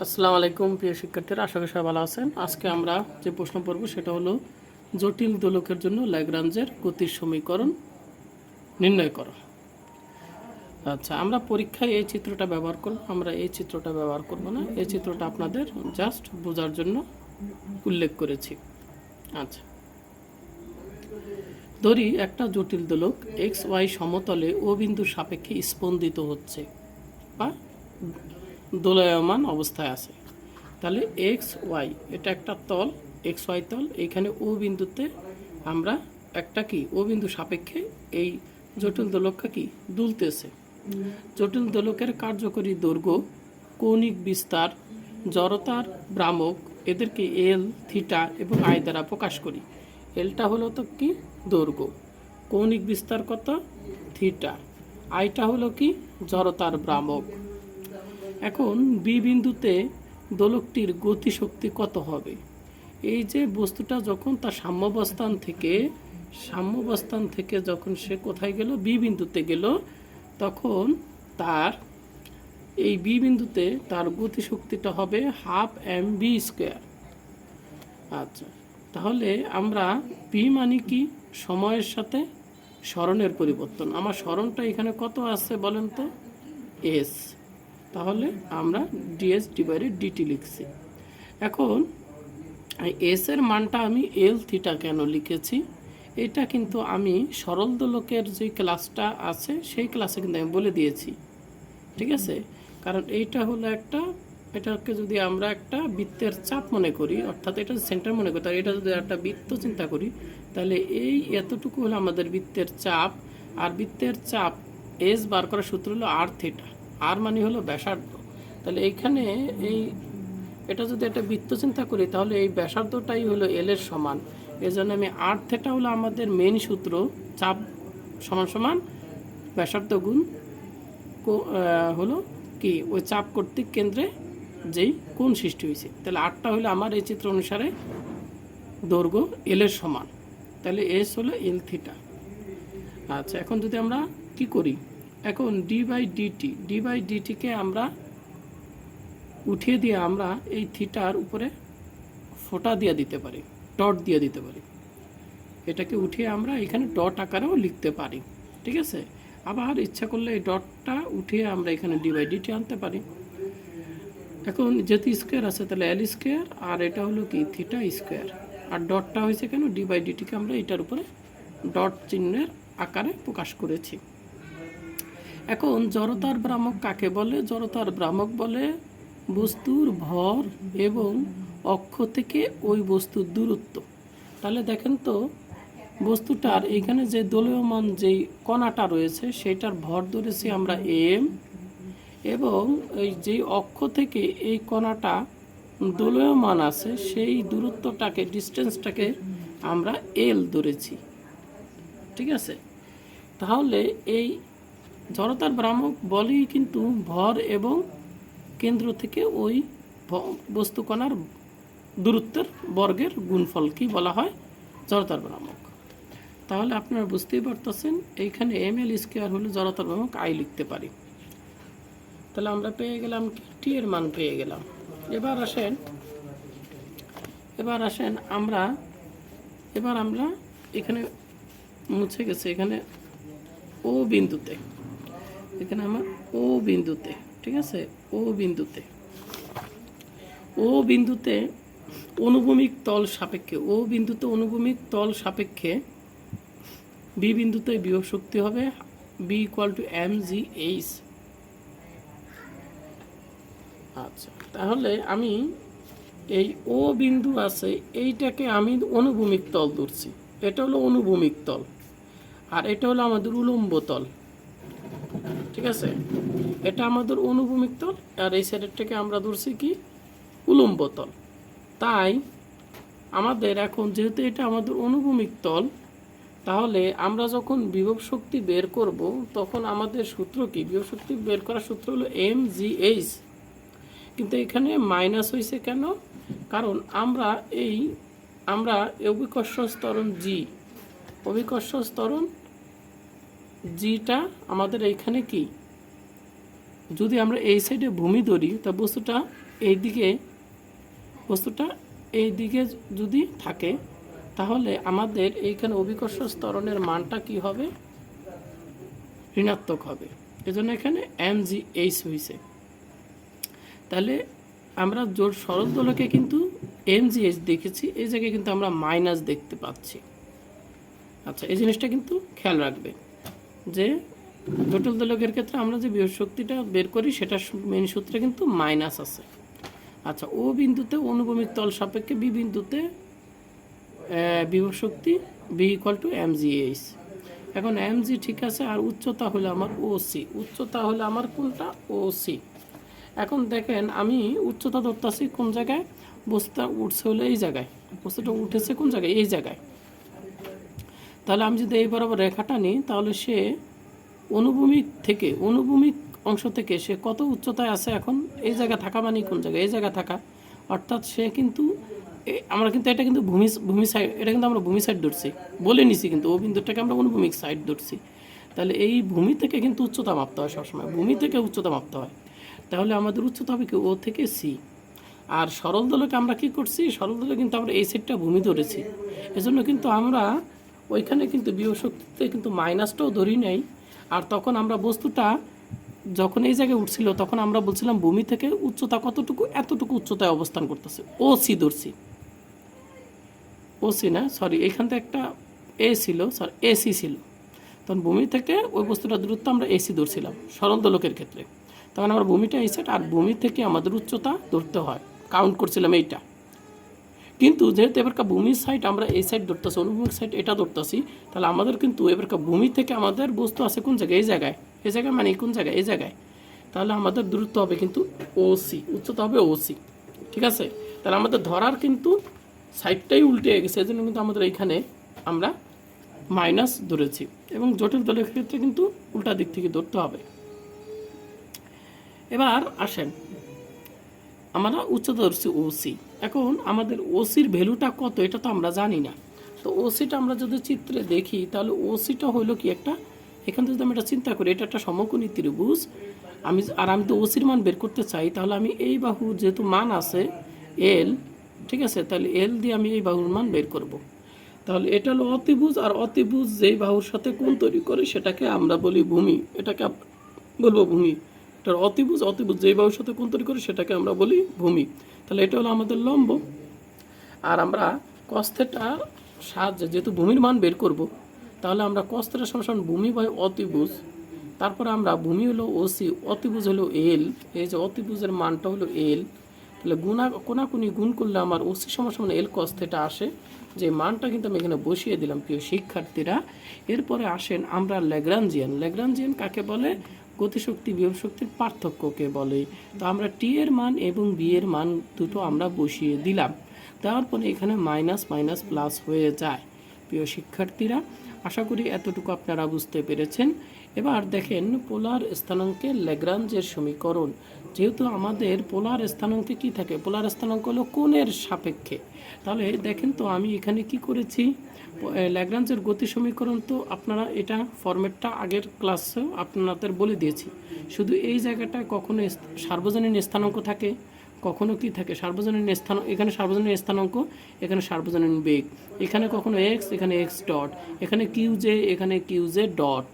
আসসালামু আলাইকুম, প্রিয় শিক্ষার্থীরা, আশা করি সবাই ভালো আছেন। আজকে আমরা যে প্রশ্ন পড়ব, সেটা হলো, জটিল দোলকের জন্য ল্যাগ্রাঞ্জের গতির সমীকরণ নির্ণয় করো। আচ্ছা আমরা পরীক্ষায় এই চিত্রটা ব্যবহার করব, আমরা এই চিত্রটা ব্যবহার করব না, এই চিত্রটা আপনাদের জাস্ট বোঝার জন্য উল্লেখ করেছি। আচ্ছা ধরি একটা জটিল দোলক এক্স ওয়াই সমতলে ও বিন্দুর সাপেক্ষে স্পন্দিত হচ্ছে, বা দোলায়মান অবস্থায় আছে। তাহলে এক্স ওয়াই, এটা একটা তল, এক্স ওয়াই তল এখানে ও বিন্দুতে আমরা একটা কি, ও বিন্দু সাপেক্ষে এই জটিল দোলকটা কি, দুলতেছে। জটিল দোলকের কার্যকরী দৈর্ঘ্য, কৌণিক বিস্তার, জড়তার ভ্রামক, এদেরকে এল, থিটা এবং আই দ্বারা প্রকাশ করি। এলটা হলো তো কি, দৈর্ঘ্য। কৌণিক বিস্তার কত, থিটা। আইটা হলো কি, জড়তার ভ্রামক। এখন বি বিন্দুতে দোলকটির গতিশক্তি কত হবে? এই যে বস্তুটা যখন তার সাম্যাবস্থান থেকে সাম্যাবস্থান থেকে যখন সে কোথায় গেল? বি বিন্দুতে গেল। তখন তার, এই বি বিন্দুতে তার গতিশক্তিটা হবে হাফ এম বি স্কোয়ার। আচ্ছা তাহলে আমরা পি মানে কি? সময়ের সাথে স্মরণের পরিবর্তন। আমার স্মরণটা এখানে কত আছে বলেন তো? এস তাহলে আমরা ডিএস ডিভাইডেড ডিটি লিখছি। এখন এস এর মানটা আমি এল থিটা কেন লিখেছি? এটা কিন্তু আমি সরল দোলকের যে ক্লাসটা আছে, সেই ক্লাসে কিন্তু আমি বলে দিয়েছি। ঠিক আছে? কারণ এইটা হলো একটা, এটাকে যদি আমরা একটা বৃত্তের চাপ মনে করি, অর্থাৎ এটা সেন্টার মনে করি, তাহলে এটা যদি একটা বৃত্ত চিন্তা করি, তাহলে এই এতটুকু হলো আমাদের বৃত্তের চাপ, আর বৃত্তের চাপ এস বার করার সূত্র হলো আর থিটা আর মানে হলো ব্যাসার্ধ। তাহলে এইখানে এই এটা যদি একটা বৃত্ত চিন্তা করি, তাহলে এই ব্যাসার্ধটাই হলো এল এর সমান। এই জন্য আমি আর থেটা হলো আমাদের মেন সূত্র, চাপ সমান সমান ব্যাসার্ধ গুণ হলো কি? ওই চাপ কর্তৃক কেন্দ্রে যেই কোণ সৃষ্টি হয়েছে। তাহলে আটটা হলো আমার এই চিত্র অনুসারে দৈর্ঘ্য এল এর সমান। তাহলে এস হলো এল থিটা আচ্ছা এখন যদি আমরা কি করি? এখন D by DT D by ডিটিকে আমরা উঠিয়ে দিয়ে আমরা এই থিটার উপরে ফোঁটা দিয়ে দিতে পারি, ডট দিয়ে দিতে পারি। এটাকে উঠিয়ে আমরা এখানে ডট আকারেও লিখতে পারি, ঠিক আছে? আবার ইচ্ছা করলে এই ডটটা উঠিয়ে আমরা এখানে ডি বাই ডিটি আনতে পারি। এখন যেহেতু স্কোয়ার আছে, তাহলে এল স্কোয়ার আর এটা হলো কি? থিটা স্কোয়ার আর ডটটা হয়েছে কেন? ডি বাই ডিটিকে আমরা এটার উপরে ডট চিহ্নের আকারে প্রকাশ করেছি। এখন জড়তার ভ্রামক কাকে বলে? জড়তার ভ্রামক বলে বস্তুর ভর এবং অক্ষ থেকে ওই বস্তুর দূরত্ব। তাহলে দেখেন তো, বস্তুটার এখানে যে দলীয়মান যেই কণাটা রয়েছে, সেটার ভর ধরেছি আমরা এম এবং এই যে অক্ষ থেকে এই কণাটা দলীয়মান আছে, সেই দূরত্বটাকে ডিস্টেন্সটাকে আমরা এল ধরেছি। ঠিক আছে? তাহলে এই জড়তার ভ্রামক বলেই কিন্তু ভর এবং কেন্দ্র থেকে ওই বস্তুকণার দূরত্বের বর্গের গুণফল কি বলা হয়? জড়তার ভ্রামক। তাহলে আপনারা বুঝতেই পারতেছেন, এইখানে এম এল স্কোয়ার হলে জড়তার ভ্রামক আই লিখতে পারি। তাহলে আমরা পেয়ে গেলাম টি এর মান পেয়ে গেলাম। এবার আসেন এবার আসেন আমরা, এবার আমরা এখানে মুছে গেছে, এখানে ও বিন্দুতে। এখানে আমার ও বিন্দুতে, ঠিক আছে? ও বিন্দুতে। ও বিন্দুতে অনুভূমিক তল সাপেক্ষে, ও বিন্দুতে অনুভূমিক তল সাপেক্ষে বি বিন্দুতে বিভব শক্তি হবে V equal to M G H আচ্ছা তাহলে আমি এই ও বিন্দু আছে, এইটাকে আমি অনুভূমিক তল ধরছি। এটা হলো অনুভূমিক তল, আর এটা হলো আমাদের উলম্ব তল। ঠিক আছে? এটা আমাদের অনুভূমিক তল, আর এই সাইডেরটাকে আমরা ধরছি কি? উলম্ব তল। তাই আমাদের এখন যেহেতু এটা আমাদের অনুভূমিক তল, তাহলে আমরা যখন বিভব শক্তি বের করব, তখন আমাদের সূত্র কি? বিভব শক্তি বের করার সূত্র হলো এম জি এইচ কিন্তু এখানে মাইনাস হয়েছে কেন? কারণ আমরা এই, আমরা অভিকর্ষ স্তরণ জি অভিকর্ষ স্তরণ জিটা আমাদের এইখানে কি? যদি আমরা এই সাইডে ভূমি ধরি, তা বস্তুটা এই দিকে বস্তুটা এই দিকে যদি থাকে, তাহলে আমাদের এইখানে অভিকর্ষ স্তরণের মানটা কি হবে? ঋণাত্মক হবে। এজন্য এখানে এম জি এইচ হয়েছে তাহলে আমরা জোর সরল দোলকে কিন্তু এম জি এইচ দেখেছি, এই জায়গায় কিন্তু আমরা মাইনাস দেখতে পাচ্ছি। আচ্ছা এই জিনিসটা কিন্তু খেয়াল রাখবে যে জটিল দোলকের ক্ষেত্রে আমরা যে বিভব শক্তিটা বের করি, সেটা মেন সূত্রে কিন্তু মাইনাস আছে। আচ্ছা ও বিন্দুতে অনুভূমিক তল সাপেক্ষে বি বিন্দুতে বিভব শক্তি V equal to M G H এখন এম জি ঠিক আছে, আর উচ্চতা হলো আমার ও সি উচ্চতা হলো আমার কোনটা? ও সি এখন দেখেন, আমি উচ্চতা ধরতেছি কোন জায়গায়? বস্তুটা উঠছে হলো এই জায়গায়। বস্তুটা উঠেছে কোন জায়গায়? এই জায়গায়। তাহলে আমি যদি এই বরাবর রেখাটা নিই, তাহলে সে অনুভূমিক থেকে, অনুভূমিক অংশ থেকে সে কত উচ্চতায় আছে এখন? এই জায়গা থাকা মানে কোন জায়গায়? এই জায়গা থাকা। অর্থাৎ সে কিন্তু আমরা কিন্তু এটা কিন্তু ভূমি ভূমি সাইড এটা কিন্তু আমরা ভূমি সাইড ধরছি। বলে নিছি কিন্তু, ও বিন্দুটাকে আমরা অনুভূমিক সাইড ধরছি। তাহলে এই ভূমি থেকে কিন্তু উচ্চতা মাপতে হয় সবসময়। ভূমি থেকে উচ্চতা মাপতে হয়। তাহলে আমাদের উচ্চতা হবে কি? ও থেকে সি আর সরল দলকে আমরা কি করছি? সরল দলে কিন্তু আমরা এই সেটটা ভূমি ধরেছি। এজন্য কিন্তু আমরা ওইখানে কিন্তু বিয় শক্তিতে কিন্তু মাইনাসটাও ধরি নাই। আর তখন আমরা বস্তুটা যখন এই জায়গায় উঠছিল, তখন আমরা বলছিলাম ভূমি থেকে উচ্চতা কতটুকু, এতটুকু উচ্চতায় অবস্থান করতেছে। ও সি ধরছি। ও সি না? সরি এখান থেকে একটা এ ছিল সরি এসি ছিল। তখন ভূমি থেকে ওই বস্তুটার দূরত্ব আমরা এসি ধরছিলাম সরল দোলকের ক্ষেত্রে। তখন আমরা ভূমিটা এই সেট আর ভূমি থেকে আমাদের উচ্চতা ধরতে হয়। কাউন্ট করছিলাম এইটা। কিন্তু যেহেতু এবারকার ভূমির সাইড আমরা এই সাইড ধরতেছি, অনুভূমিক সাইড এটা ধরতেছি, তাহলে আমাদের কিন্তু এবারকার ভূমি থেকে আমাদের বস্তু আছে কোন জায়গায়? এই জায়গায়। এই জায়গায় মানে কোন জায়গায়? এই জায়গায়। তাহলে আমাদের দূরত্ব হবে কিন্তু ওসি উচ্চতা হবে ওসি ঠিক আছে? তাহলে আমাদের ধরার কিন্তু সাইডটাই উল্টে গেছে এই জন্য কিন্তু আমাদের এইখানে আমরা মাইনাস ধরেছি এবং জটিল দলের ক্ষেত্রে কিন্তু উল্টা দিক থেকে ধরতে হবে। এবার আসেন আমরা উচ্চতা ধরছি ওসি। এখন আমাদের ওসির ভ্যালুটা কত, এটা তো আমরা জানি না। তো ওসিটা আমরা যদি চিত্রে দেখি, তাহলে ওসিটা হলো কি একটা, এখান থেকে যদি আমি এটা চিন্তা করি, এটা একটা সমকোণী ত্রিভুজ। আমি আর আমি তো ওসির মান বের করতে চাই, তাহলে আমি এই বাহু যেহেতু মান আছে এল ঠিক আছে? তাহলে এল দিয়ে আমি এই বাহুর মান বের করব। তাহলে এটা হলো অতিভুজ, আর অতিভুজ যেই বাহুর সাথে কোণ তৈরি করে, সেটাকে আমরা বলি ভূমি। এটাকে বলব ভূমি। এটার অতিভুজ অতিভুজ যেই বাহুর সাথে কোণ তৈরি করে সেটাকে আমরা বলি ভূমি। তাহলে এটা হলো আমাদের লম্ব। আর আমরা কস্থেটার সাহায্যে যেহেতু ভূমির মান বের করব, তাহলে আমরা কস্থেটার সমান ভূমি বাই অতিভুজ। তারপরে আমরা ভূমি হলো ওসি অতিভুজ হলো এল এই যে অতিভুজের মানটা হলো এল তাহলে গুণা, কোনাকুনি গুণ করলে আমার ওসি সমান এল কস্থেটা আসে। যে মানটা কিন্তু আমি এখানে বসিয়ে দিলাম, প্রিয় শিক্ষার্থীরা। এরপরে আসেন আমরা ল্যাগ্রাঞ্জিয়ান ল্যাগ্রাঞ্জিয়ান কাকে বলে? গতিশক্তি বিভব শক্তির পার্থক্যকে বলে। তো আমরা টি এর মান এবং বি এর মান দুটো আমরা বসিয়ে দিলাম। দেওয়ার পরে এখানে মাইনাস মাইনাস, প্লাস হয়ে যায়। প্রিয় শিক্ষার্থীরা, আশা করি এতটুকু আপনারা বুঝতে পেরেছেন। এবার দেখেন পোলার স্থানাঙ্কের ল্যাগ্রাঞ্জের সমীকরণ। যেহেতু আমাদের পোলার স্থানাঙ্কে কি থাকে? পোলার স্থানাঙ্ক হলো কোণের সাপেক্ষে। তাহলে দেখেন তো আমি এখানে কি করেছি? ল্যাগ্রাঞ্জের গতি সমীকরণ তো আপনারা এটা ফরম্যাটটা আগের ক্লাসেও আপনাদের বলে দিয়েছি। শুধু এই জায়গাটায় কখনো সার্বজনীন স্থানাঙ্ক থাকে, কখনো কি থাকে? সার্বজনীন স্থান, এখানে সার্বজনীন স্থানাঙ্ক, এখানে সার্বজনীন বেগ, এখানে কখনো এক্স এখানে এক্স ডট এখানে কিউ জে এখানে কিউ জে ডট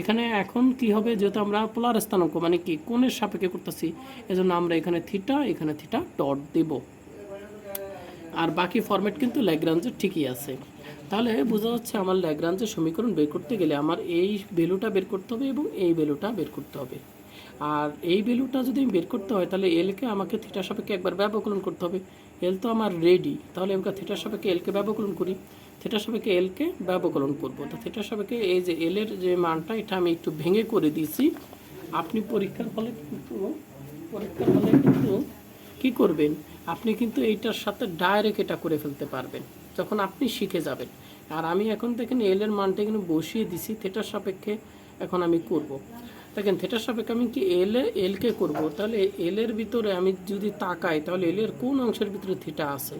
এখানে এখন কি হবে যেহেতু আমরা পোলার স্থানাঙ্ক মানে কি, কোণের সাপেক্ষে করতেছি, এজন্য আমরা এখানে থিটা এখানে থিটা ডট দেব। আর বাকি ফরম্যাট কিন্তু ল্যাগ্রাঞ্জের ঠিকই আছে। তাহলে বোঝা যাচ্ছে আমার ল্যাগ্রাঞ্জের সমীকরণ বের করতে গেলে আমার এই ভ্যালুটা বের করতে হবে এবং এই ভ্যালুটা বের করতে হবে। আর এই ভ্যালুটা যদি আমি বের করতে হয়, তাহলে এলকে আমাকে থিটার সাপেক্ষে একবার ব্যবকলন করতে হবে। এল তো আমার রেডি তাহলে আমরা থিটার সাপেক্ষে এলকে ব্যবকলন করি। থিটার সাপেক্ষে এলকে ব্যবকলন করব। তো থিটার সাপেক্ষে এই যে এলের যে মানটা, এটা আমি একটু ভেঙে করে দিয়েছি। আপনি পরীক্ষার ফলে কিন্তু, পরীক্ষার ফলে কিন্তু কী করবেন? আপনি কিন্তু এইটার সাথে ডাইরেক্ট এটা করে ফেলতে পারবেন। যখন আপনি শিখে যাবেন। আর আমি এখন দেখেন এল এর মানটা এখানে বসিয়ে দিছি থেটার সাপেক্ষে এখন আমি করব। দেখেন থেটার সাপেক্ষে আমি কি এল এলকে করব? তাহলে এল এর ভিতরে আমি যদি তাকাই, তাহলে এল এর কোন অংশের ভিতরে থিটা আছে?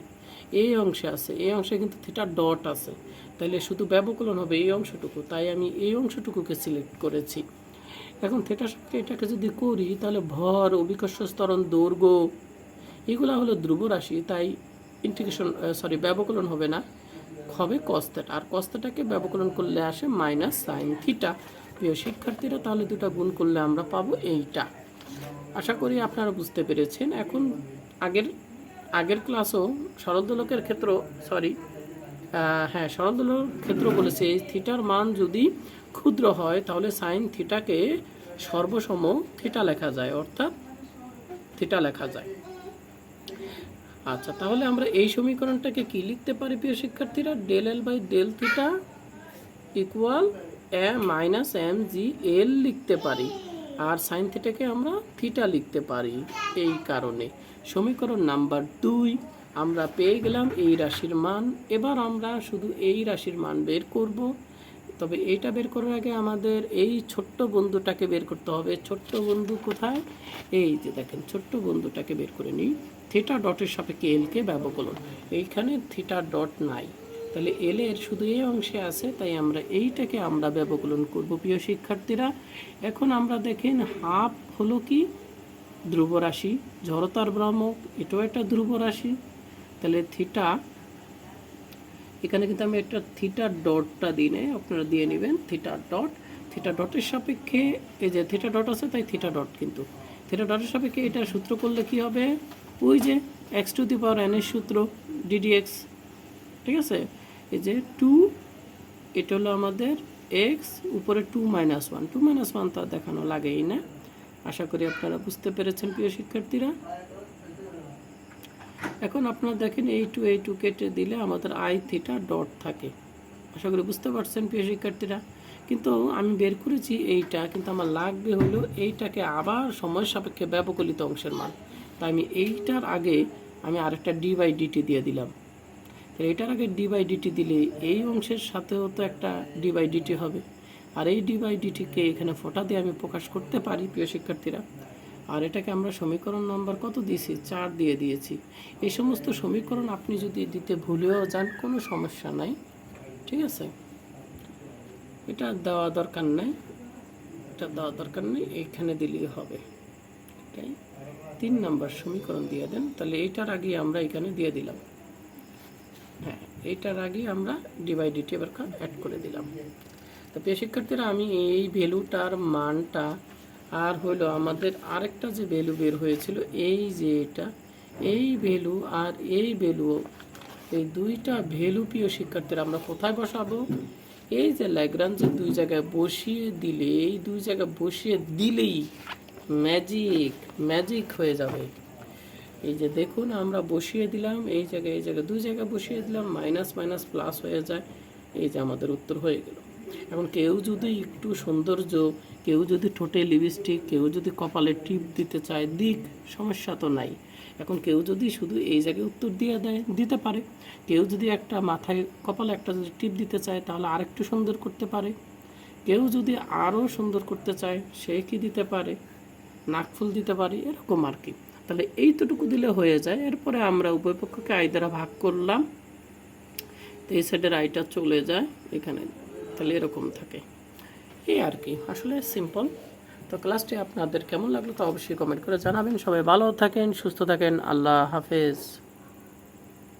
এই অংশে আছে এই অংশে কিন্তু থিটা ডট আছে। তাহলে শুধু ব্যবকলন হবে এই অংশটুকু, তাই আমি এই অংশটুকুকে সিলেক্ট করেছি। এখন থেটা সাপেক্ষে এটাকে যদি করি, তাহলে ভর, অভিকর্ষ স্তরণ, দৈর্ঘ্য, এগুলো হলো ধ্রুব রাশি, তাই ইন্টিগ্রেশন সরি ব্যবকলন হবে না। হবে কস্তেটা আর কস্তেটাকে ব্যবকলন করলে আসে মাইনাস সাইন থিটা প্রিয় শিক্ষার্থীরা, তাহলে দুটো গুণ করলে আমরা পাবো এইটা। আশা করি আপনারা বুঝতে পেরেছেন। এখন আগের আগের ক্লাসও সরল ক্ষেত্র সরি হ্যাঁ সরল ক্ষেত্র বলেছে, থিটার মান যদি ক্ষুদ্র হয়, তাহলে সাইন থিটাকে সর্বসম থিটা লেখা যায়, অর্থাৎ থিটা লেখা যায়। আচ্ছা তাহলে আমরা এই সমীকরণটাকে কি লিখতে পারি প্রিয় শিক্ষার্থীরা? Del L by del theta equal A minus M G L লিখতে পারি, আর সাইন থিটাকে আমরা থিটা লিখতে পারি, এই কারণে। সমীকরণ নাম্বার দুই, আমরা পেয়ে গেলাম এই রাশির মান। এবার আমরা শুধু এই রাশির মান বের করব। তবে এইটা বের করার আগে আমাদের এই ছোট্ট বন্ধুটাকে বের করতে হবে। ছোট্ট বন্ধু কোথায়? এই যে দেখেন, ছোট্ট বন্ধুটাকে বের করে নিই। থিটা ডটের সাপেক্ষে এলকে ব্যবকলন এইখানে থিটা ডট নাই। তাহলে এল এর শুধু এই অংশে আছে, তাই আমরা এইটাকে আমরা ব্যবকলন করব, প্রিয় শিক্ষার্থীরা। এখন আমরা দেখেন, হাফ হলো কি? ধ্রুব রাশি জড়তার ভ্রামক এটাও একটা ধ্রুব রাশি। তাহলে থিটা এখানে কিন্তু আমি একটা থিটা ডটটা দিই নাই, আপনারা দিয়ে নেবেন থিটা ডট থিটা ডটের সাপেক্ষে এই যে থিটা ডট আছে, তাই থিটা ডট কিন্তু। থিটা ডটের সাপেক্ষে এটা সূত্র করলে কি হবে? ওই যে X to the power N এর সূত্র ডিডিএক্স ঠিক আছে? এই যে টু এটা হলো আমাদের এক্স উপরে to minus one to minus one তো দেখানো লাগেই না। আশা করি আপনারা বুঝতে পেরেছেন, প্রিয় শিক্ষার্থীরা। এখন আপনারা দেখেন এই টু এই টু কেটে দিলে আমাদের আই থিটা ডট থাকে। আশা করি বুঝতে পারছেন, প্রিয় শিক্ষার্থীরা। কিন্তু আমি বের করেছি এইটা, কিন্তু আমার লাগবে হলো এইটাকে আবার সময় সাপেক্ষে ব্যবকলিত অংশের মান। তাই আমি এইটার আগে আমি আরেকটা ডি বাই ডিটি দিয়ে দিলাম। তো এটার আগে ডি বাই ডিটি দিলে এই অংশের সাথেও তো একটা ডি বাই ডিটি হবে। আর এই ডি বাই ডিটিকে এখানে ফোটা দিয়ে আমি প্রকাশ করতে পারি, প্রিয় শিক্ষার্থীরা। আর এটাকে আমরা সমীকরণ নম্বর কত দিয়েছি? চার দিয়ে দিয়েছি। এই সমস্ত সমীকরণ আপনি যদি দিতে ভুলেও যান, কোনো সমস্যা নাই। ঠিক আছে? এটা দেওয়া দরকার নাই। এটা দেওয়া দরকার নেই এইখানে দিলেই হবে। এটাই তিন নাম্বার সমীকরণ দিয়ে দেন। তাহলে এইটার আগে আমরা এখানে দিয়ে দিলাম। হ্যাঁ এইটার আগে আমরা ডিভাইডিটি এবার অ্যাড করে দিলাম। তো প্রিয় শিক্ষার্থীরা, আমি এই ভ্যালুটার মানটা আর হলো আমাদের আরেকটা যে ভ্যালু বের হয়েছিল, এই যে এটা, এই ভ্যালু আর এই ভ্যালু এই দুইটা ভ্যালু প্রিয় শিক্ষার্থীরা, আমরা কোথায় বসাবো? এই যে ল্যাগ্রাঞ্জে দুই জায়গায় বসিয়ে দিলে, এই দুই জায়গায় বসিয়ে দিলেই ম্যাজিক ম্যাজিক হয়ে যাবে। এই যে দেখুন, আমরা বসিয়ে দিলাম, এই জায়গায় এই জায়গায়, দুই জায়গায় বসিয়ে দিলাম মাইনাস মাইনাস প্লাস হয়ে যায়। এই যে আমাদের উত্তর হয়ে গেল। এখন কেউ যদি একটু সৌন্দর্য, কেউ যদি ঠোঁটে লিপস্টিক কেউ যদি কপালে টিপ দিতে চায়, দিক, সমস্যা তো নাই। এখন কেউ যদি শুধু এই জায়গায় উত্তর দিয়ে দেয়, দিতে পারে। কেউ যদি একটা মাথায়, কপালে একটা যদি টিপ দিতে চায়, তাহলে আরেকটু সুন্দর করতে পারে। কেউ যদি আরও সুন্দর করতে চায়, সে কি দিতে পারে? নাকফুল দিতে পারে, এরকম আর কি। তাহলে এইটুকু দিলে হয়ে যায়। এরপরে আমরা উভয় পক্ষকে আই দ্বারা ভাগ করলাম। তো এই সাইডের আইটা চলে যায়। এখানে তাহলে এরকম থাকে। এই আর কি। আসলে সিম্পল তো ক্লাসটি আপনাদের কেমন লাগল তো অবশ্যই কমেন্ট করে জানাবেন। সবাই ভালো থাকেন, সুস্থ থাকেন। আল্লাহ হাফেজ।